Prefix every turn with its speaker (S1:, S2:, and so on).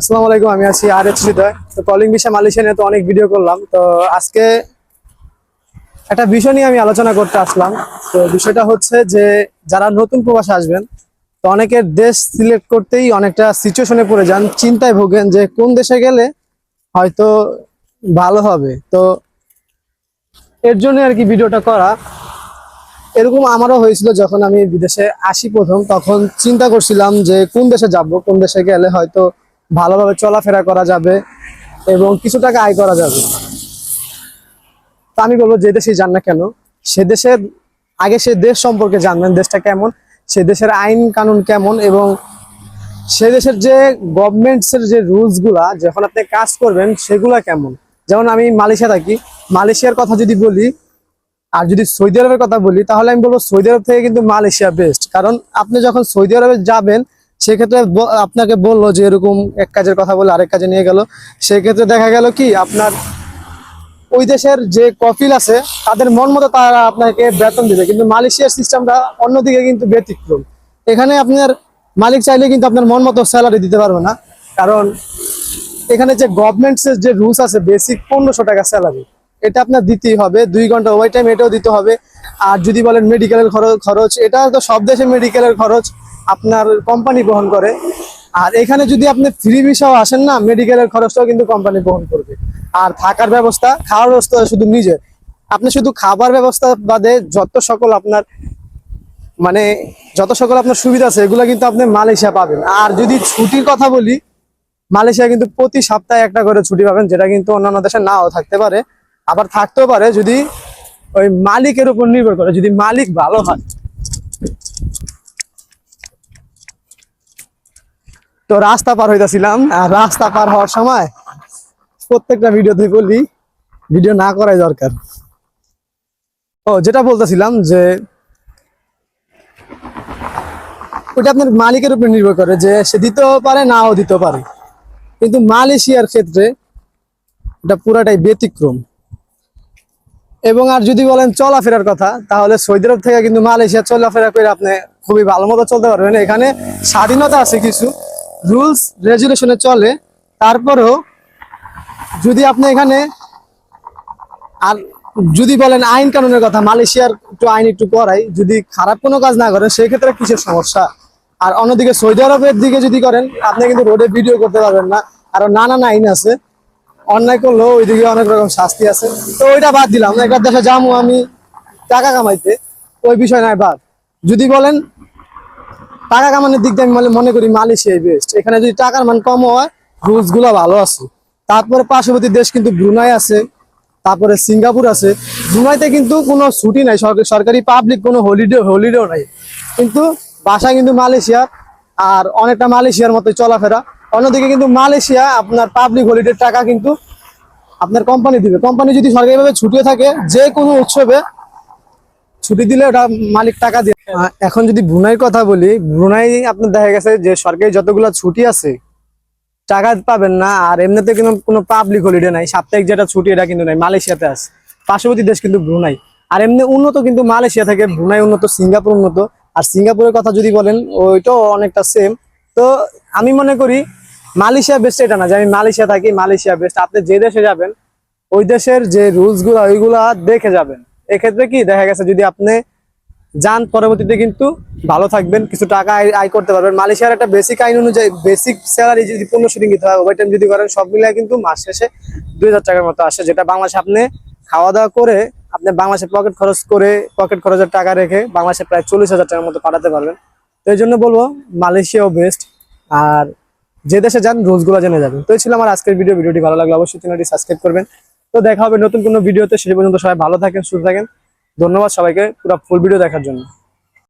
S1: আসসালামু আলাইকুম, আমি আছি আর হৃদয়। তো কলিং মালয়েশিয়া নিয়ে তো অনেক ভিডিও করলাম। তো আজকে একটা বিষয় নিয়ে আমি আলোচনা করতে আসলাম। তো বিষয়টা হচ্ছে যে, যারা নতুন প্রবাসে আসবেন, তো অনেকের দেশ সিলেক্ট করতেই অনেকটা সিচুয়েশনে পড়ে যান, চিন্তায় ভোগেন যে কোন দেশে গেলে হয়তো ভালো হবে। তো এর জন্য আর কি ভিডিওটা করা। এরকম আমারও হয়েছিল যখন আমি বিদেশে আসি প্রথম, তখন চিন্তা করছিলাম যে কোন দেশে যাব, কোন দেশে গেলে হয়তো ভালোভাবে চলাফেরা করা যাবে এবং কিছু টাকা আয় করা যাবে। তা আমি বলব যে দেশে যান না কেন, সে দেশের, আগে সে দেশ সম্পর্কে জানবেন দেশটা কেমন, সে দেশের আইন কানুন কেমন এবং সে দেশের যে গভর্নমেন্টস এর যে রুলসগুলা, যখন আপনি কাজ করবেন সেগুলা কেমন। যেমন আমি মালয়েশিয়া থাকি, মালয়েশিয়ার কথা যদি বলি, আর যদি সৌদি আরবের কথা বলি, তাহলে আমি বলব সৌদি আরব থেকে কিন্তু মালয়েশিয়া বেস্ট কারণ আপনি যখন সৌদি আরবে যাবেন সেক্ষেত্রে আপনাকে বলল যে এরকম এক কাজের কথা বলে আরেক কাজে নিয়ে গেল। সেক্ষেত্রে দেখা গেল কি, আপনার ওই দেশের যে কফিল আছে, তাদের মন মতো তারা আপনাকে বেতন দিবে। কিন্তু মালয়েশিয়ার সিস্টেমটা অন্যদিকে কিন্তু ব্যতিক্রম। এখানে আপনার মালিক চাইলে কিন্তু আপনার মন মতো স্যালারি দিতে পারবে না। কারণ এখানে যে গভর্নমেন্টসের যে রুলস আছে বেসিক পনেরোশো টাকা স্যালারি এটা আপনার দিতেই হবে। দুই ঘণ্টা ওভার টাইম এটাও দিতে হবে। আর যদি বলেন মেডিকেলের খরচ এটা তো সব দেশে মেডিকেলের খরচ। আপনার কোম্পানি বহন করে। আর এখানে যদি আপনি ফ্রি ভিসাও আসেন না মেডিকেলের খরচটাও কিন্তু কোম্পানি বহন করবে। আর থাকার ব্যবস্থা, খাওয়ার ব্যবস্থা শুধু নিজে আপনি শুধু খাবার ব্যবস্থা বাদে যত সকল আপনার মানে যত সকল আপনার সুবিধা আছে, এগুলো কিন্তু আপনি মালয়েশিয়া পাবেন। আর যদি ছুটির কথা বলি, মালয়েশিয়া কিন্তু প্রতি সপ্তাহে একটা করে ছুটি পাবেন, যেটা কিন্তু অন্যান্য দেশে নাও থাকতে পারে। আবার থাকতেও পারে যদি ওই মালিকের উপর নির্ভর করে, যদি মালিক ভালো হয়। তো রাস্তা পার হইতেছিলাম, আর রাস্তা পার হওয়ার সময় প্রত্যেকটা ভিডিওতে বলি ভিডিও না করাই দরকার। ও, যেটা বলতেছিলাম যে ওটা আপনার মালিকের উপর নির্ভর করে যে সে দিতেও পারে, নাও দিতে পারে। কিন্তু মালয়েশিয়ার ক্ষেত্রে এটা পুরাটাই ব্যতিক্রম। এবং আর যদি বলেন চলাফেরার কথা, তাহলে সৌদি আরব থেকে কিন্তু মালয়েশিয়া চলাফেরা করে আপনি খুবই ভালো মতো চলতে পারবেন। এখানে স্বাধীনতা আছে কিছু, রুলস, রেজুলেশনে চলে। তারপরেও যদি আপনি এখানে আর যদি বলেন আইন কানুনের কথা, মালয়েশিয়ার একটু আইন একটু করাই যদি খারাপ কোনো কাজ না করেন সেই ক্ষেত্রে কিসের সমস্যা? আর অন্যদিকে সৌদি আরবের দিকে যদি করেন, আপনি কিন্তু রোডে ভিডিও করতে পারবেন না। আরও নানান আইন আছে। অন্যায় করলেও ওইদিকে অনেক রকম শাস্তি আছে। তো ওইটা বাদ দিলাম একটা দেশে যাব আমি, টাকা কামাইতে, ওই বিষয় নাই বাদ। যদি বলেন, টাকা কামানোর দিক দিয়ে আমি মনে- করি মালয়েশিয়াই বেস্ট এখানে যদি টাকার মান কম হয় রুলসগুলো ভালো আছে। তারপরে পার্শ্ববর্তী দেশ কিন্তু ব্রুনাই আছে, তারপরে সিঙ্গাপুর আছে। ব্রুনাইতে কিন্তু কোনো ছুটি নাই, সরকারি পাবলিক কোনো হলিডে হলিডেও নাই। কিন্তু বাসা কিন্তু মালয়েশিয়ার আর অনেকটা মালয়েশিয়ার মতো চলাফেরা। অন্যদিকে কিন্তু মালয়েশিয়া আপনার পাবলিক হলিডের টাকা কিন্তু আপনার কোম্পানি দিবে। কোম্পানি যদি সরকারিভাবে ছুটিও থাকে, যে কোনো উৎসবে ছুটি দিলে ওটা মালিক টাকা দিয়ে এখন যদি ব্রুনাইয়ের কথা বলি, ব্রুনাই আপনার দেখা গেছে যে সরকারি যতগুলো ছুটি আছে, টাকা পাবেন না, আর এমনিতে কিন্তু কোনো পাবলিক হলিডে নাই। সাপ্তাহিক যেটা ছুটি, এটা কিন্তু নাই, মালয়েশিয়াতে আছে। পার্শ্ববর্তী দেশ কিন্তু ব্রুনাই। আর এমনি উন্নত কিন্তু মালয়েশিয়া থেকে, ব্রুনাই উন্নত, সিঙ্গাপুর উন্নত। আর সিঙ্গাপুরের কথা যদি বলেন, ওইটাও অনেকটা সেম তো আমি মনে করি মালয়েশিয়া বেস্ট এটা না, যে আমি মালয়েশিয়া থাকি, মালয়েশিয়া বেস্ট আপনি যে দেশে যাবেন, ওই দেশের যে রুলসগুলো, ওইগুলা দেখে যাবেন। এক্ষেত্রে কি, দেখা গেছে যদি আপনি যান, পরবর্তীতে কিন্তু ভালো থাকবেন, কিছু টাকা আয় করতে পারবেন। মালয়েশিয়ার একটা বেসিক আইন অনুযায়ী বেসিক স্যালারি যদি পনেরোশো রিঙ্গিত হয় ওভার টাইম যদি করেন, সব মিলিয়ে কিন্তু মাস শেষে দুই হাজার টাকার মতো আসে, যেটা বাংলাদেশে আপনি খাওয়া দাওয়া করে, আপনি বাংলাদেশে পকেট খরচ করে পকেট খরচের টাকা রেখে বাংলাদেশে প্রায় চল্লিশ হাজার টাকার মতো পাঠাতে পারবেন। তো এই জন্য বলব, মালয়েশিয়াও বেস্ট আর যে দেশে যান রুলসগুলো জেনে যাবেন। তো এই ছিল আমার আজকের ভিডিও ভিডিওটি ভালো লাগলে অবশ্যই চ্যানেলটি সাবস্ক্রাইব করবেন। তো দেখা হবে নতুন কোনো ভিডিওতে সেই পর্যন্ত সবাই ভালো থাকেন, সুস্থ থাকেন। ধন্যবাদ সবাইকে, পুরো ফুল ভিডিও দেখার জন্য।